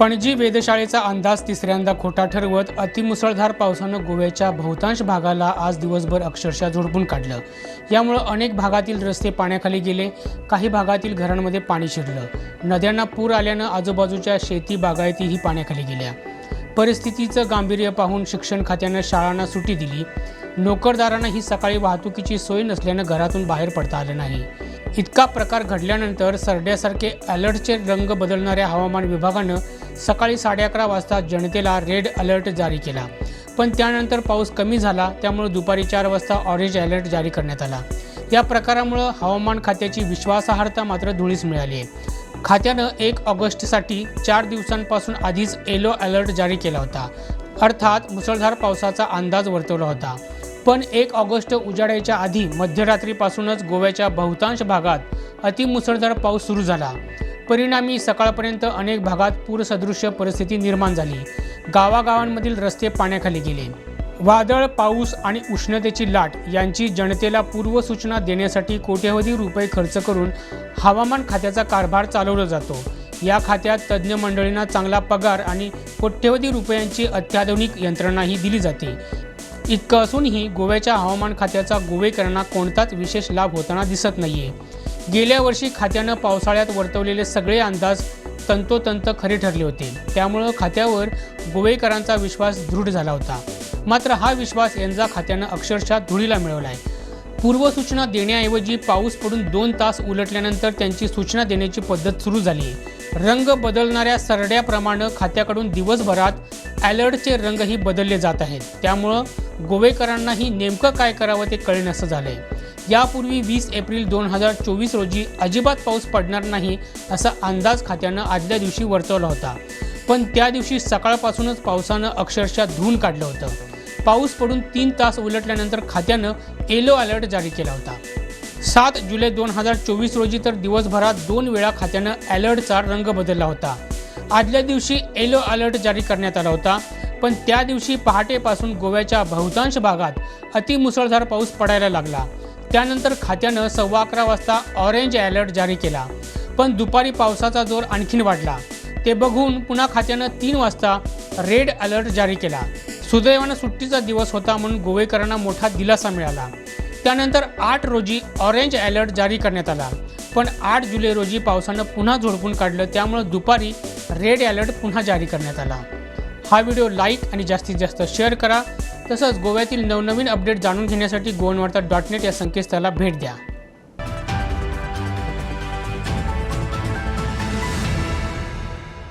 पणजी वेधशाळेचा अंदाज तिसऱ्यांदा खोटा ठरवत अतिमुसळधार पावसानं गोव्याच्या बहुतांश भागाला आज दिवसभर अक्षरशः झोडपून काढलं. यामुळं अनेक भागातील रस्ते पाण्याखाली गेले काही भागातील घरांमध्ये पाणी शिरलं. नद्यांना पूर आल्यानं आजूबाजूच्या शेती बागायतीही पाण्याखाली गेल्या. परिस्थितीचं गांभीर्य पाहून शिक्षण खात्यानं शाळांना सुट्टी दिली. नोकरदारांना ही सकाळी वाहतुकीची सोय नसल्यानं घरातून बाहेर पडता आलं नाही. इतका प्रकार घडल्यानंतर सरड्यासारखे अलर्टचे रंग बदलणाऱ्या हवामान विभागानं सकाळी साडे अकरा वाजता जनतेला रेड अलर्ट जारी केला. पण त्यानंतर पाऊस कमी झाला त्यामुळे दुपारी चार वाजता ऑरेंज अलर्ट जारी करण्यात आला. या प्रकारामुळं हवामान खात्याची विश्वासार्हता मात्र धुळीस मिळाली आहे खात्यानं एक ऑगस्टसाठी चार दिवसांपासून आधीच येलो अलर्ट जारी केला होता. अर्थात मुसळधार पावसाचा अंदाज वर्तवला होता. पण एक ऑगस्ट उजाडायच्या आधी मध्यरात्रीपासूनच गोव्याच्या बहुतांश भागात अतिमुसळधार पाऊस सुरू झाला. परिणामी सकाळपर्यंत अनेक भागात पूरसदृश्य परिस्थिती निर्माण झाली. गावागावांमधील रस्ते पाण्याखाली गेले. वादळ पाऊस आणि उष्णतेची लाट यांची जनतेला पूर्वसूचना देण्यासाठी कोट्यवधी रुपये खर्च करून हवामान खात्याचा कारभार चालवला जातो. या खात्यात तज्ज्ञ मंडळींना चांगला पगार आणि कोट्यवधी रुपयांची अत्याधुनिक यंत्रणाही दिली जाते. इतकं असूनही गोव्याच्या हवामान खात्याचा गोवेकरांना कोणताच विशेष लाभ होताना दिसत नाहीये. गेल्या वर्षी खात्यानं पावसाळ्यात वर्तवलेले सगळे अंदाज तंतोतंत खरे ठरले होते. त्यामुळं खात्यावर गोवेकरांचा विश्वास दृढ झाला होता. मात्र हा विश्वास यंदा खात्यानं अक्षरशः धुळीला मिळवला आहे पूर्वसूचना देण्याऐवजी पाऊस पडून दोन तास उलटल्यानंतर त्यांची सूचना देण्याची पद्धत सुरू झाली. रंग बदलणाऱ्या सरड्याप्रमाणे खात्याकडून दिवसभरात अलर्टचे रंगही बदलले जात आहेत. त्यामुळं गोवेकरांनाही नेमकं काय करावं ते कळेनसं झालं आहे यापूर्वी वीस एप्रिल दोन हजार चोवीस रोजी अजिबात पाऊस पडणार नाही असा अंदाज खात्यानं आदल्या दिवशी वर्तवला होता. पण त्या दिवशी सकाळपासूनच पावसानं अक्षरशः धुवून काढलं होतं. पाऊस पडून तीन तास उलटल्यानंतर खात्यानं येलो अलर्ट जारी केला होता. सात जुलै दोन हजार चोवीस रोजी तर दिवसभरात दोन वेळा खात्यानं अलर्टचा रंग बदलला होता. आदल्या दिवशी येलो अलर्ट जारी करण्यात आला होता पण त्या दिवशी पहाटेपासून गोव्याच्या बहुतांश भागात अतिमुसळधार पाऊस पडायला लागला. त्यानंतर खात्यानं सव्वा अकरा वाजता ऑरेंज अलर्ट जारी केला. पण दुपारी पावसाचा जोर आणखीन वाढला. ते बघून पुन्हा खात्यानं तीन वाजता रेड अलर्ट जारी केला. सुदैवानं सुट्टीचा दिवस होता म्हणून गोवेकरांना मोठा दिलासा मिळाला. त्यानंतर आठ रोजी ऑरेंज अलर्ट जारी करण्यात आला. पण आठ जुलै रोजी पावसानं पुन्हा झोडपून काढलं. त्यामुळं दुपारी रेड अलर्ट पुन्हा जारी करण्यात आला. हा व्हिडिओ लाईक आणि जास्तीत जास्त शेअर करा. तसंच गोव्यातील नवनवीन अपडेट जाणून घेण्यासाठी गोवनवार्ता डॉट नेट या संकेतस्थळाला भेट द्या.